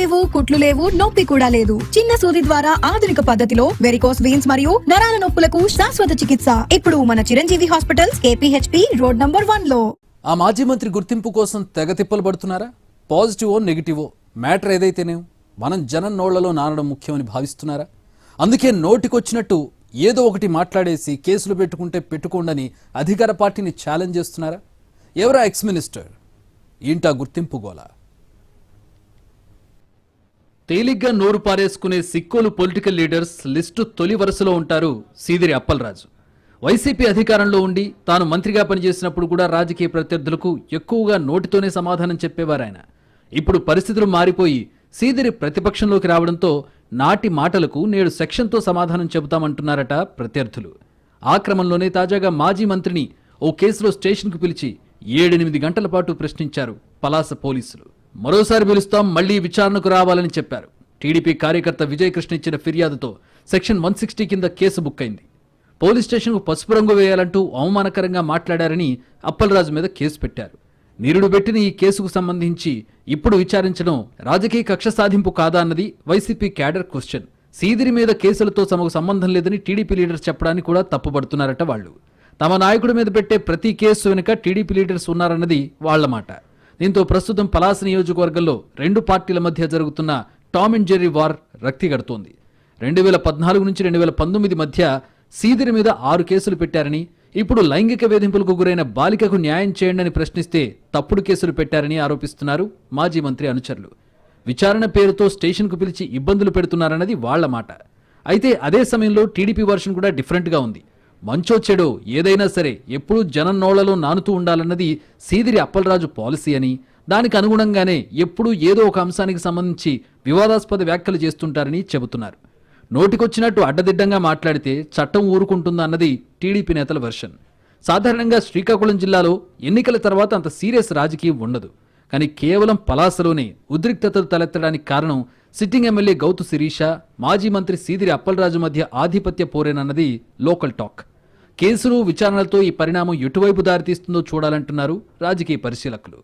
లేవు కుట్లు లేవు నొప్పి కూడా లేదు. చిన్న సూది ద్వారా ఆధునిక పద్ధతిలో వెరికోస్ వీన్స్ మరియు నరాల నొప్పులకు శాశ్వత చికిత్స. ఇప్పుడు మన Chiranjeevi hospitals KPHB road number వన్లో. ఆ మాజీ మంత్రి గుర్తింపు కోసం తెగ తిప్పలు పడుతున్నారా? పాజిటివో నెగిటివో? మ్యాటర్ ఏదైతేనే? మనం జనం నోళ్ళలో నానడం ముఖ్యమని భావిస్తున్నారా? అందుకే నోటికొచ్చినట్టు ఏదో ఒకటి మాట్లాడేసి కేసులు పెట్టుకుంటే పెట్టుకోండని అధికార పార్టీని ఛాలెంజ్ చేస్తున్నారా? ఎవరా ఎక్స్ మినిస్టర్ ఏంటా గుర్తింపు గోలా? తేలిగ్గా నోరు పారేసుకునే సిక్కోలు పొలిటికల్ లీడర్స్ లిస్టు తొలి వరుసలో ఉంటారు సీదిరి అప్పలరాజు. వైసీపీ అధికారంలో ఉండి తాను మంత్రిగా పనిచేసినప్పుడు కూడా రాజకీయ ప్రత్యర్థులకు ఎక్కువగా నోటితోనే సమాధానం చెప్పేవారు ఆయన ఇప్పుడు పరిస్థితులు మారిపోయి సీదిరి ప్రతిపక్షంలోకి రావడంతో నాటి మాటలకు నేడు సెక్షన్తో సమాధానం చెబుతామంటున్నారట ప్రత్యర్థులు. ఆ క్రమంలోనే తాజాగా మాజీ మంత్రిని ఓ కేసులో స్టేషన్కు పిలిచి ఏడెనిమిది గంటల పాటు ప్రశ్నించారు పలాస పోలీసులు. మరోసారి పిలుస్తాం మళ్ళీ విచారణకు రావాలని చెప్పారు. టీడీపీ కార్యకర్త విజయకృష్ణ ఇచ్చిన ఫిర్యాదుతో సెక్షన్ వన్ సిక్స్టీ కింద కేసు బుక్ అయింది. పోలీస్ స్టేషన్కు పసుపు రంగు వేయాలంటూ అవమానకరంగా మాట్లాడారని అప్పలరాజు మీద కేసు పెట్టారు. నిరుడు పెట్టిన ఈ కేసుకు సంబంధించి ఇప్పుడు విచారించడం రాజకీయ కక్ష సాధింపు కాదా అన్నది వైసీపీ క్యాడర్ క్వశ్చన్. సీదిరి మీద కేసులతో తమకు సంబంధం లేదని టీడీపీ లీడర్స్ చెప్పడానికి కూడా తప్పుపడుతున్నారట వాళ్ళు. తమ నాయకుడి మీద పెట్టే ప్రతి కేసు వెనుక టీడీపీ లీడర్స్ ఉన్నారన్నది వాళ్ళ మాట. దీంతో ప్రస్తుతం పలాస నియోజకవర్గంలో రెండు పార్టీల మధ్య జరుగుతున్న టామ్ అండ్ జెర్రీ వార్ రక్తిగడుతోంది రెండు వేల పద్నాలుగు నుంచి రెండు వేల పంతొమ్మిది మధ్య సీదిరి మీద ఆరు కేసులు పెట్టారని ఇప్పుడు లైంగిక వేధింపులకు గురైన బాలికకు న్యాయం చేయండి అని ప్రశ్నిస్తే తప్పుడు కేసులు పెట్టారని ఆరోపిస్తున్నారు మాజీ మంత్రి అనుచరులు. విచారణ పేరుతో స్టేషన్కు పిలిచి ఇబ్బందులు పెడుతున్నారన్నది వాళ్ళ మాట. అయితే అదే సమయంలో టీడీపీ వర్షన్ కూడా డిఫరెంట్గా ఉంది. మంచో చెడో ఏదైనా సరే ఎప్పుడూ జనం నోళ్ళలో నానుతూ ఉండాలన్నది సీదిరి అప్పలరాజు పాలసీ అని. దానికి అనుగుణంగానే ఎప్పుడూ ఏదో ఒక అంశానికి సంబంధించి వివాదాస్పద వ్యాఖ్యలు చేస్తుంటారని చెబుతున్నారు. నోటికొచ్చినట్టు అడ్డదిడ్డంగా మాట్లాడితే చట్టం ఊరుకుంటుందా అన్నది టీడీపీ నేతల వెర్షన్. సాధారణంగా శ్రీకాకుళం జిల్లాలో ఎన్నికల తర్వాత అంత సీరియస్ రాజకీయం ఉండదు. కానీ కేవలం పలాసలోనే ఉద్రిక్తతలు తలెత్తడానికి కారణం సిట్టింగ్ ఎమ్మెల్యే గౌతు శిరీష మాజీ మంత్రి సీదిరి అప్పలరాజు మధ్య ఆధిపత్య పోరేనన్నది లోకల్ టాక్. కేసులు విచారణలతో ఈ పరిణామం ఎటువైపు దారితీస్తుందో చూడాలంటున్నారు రాజకీయ పరిశీలకులు.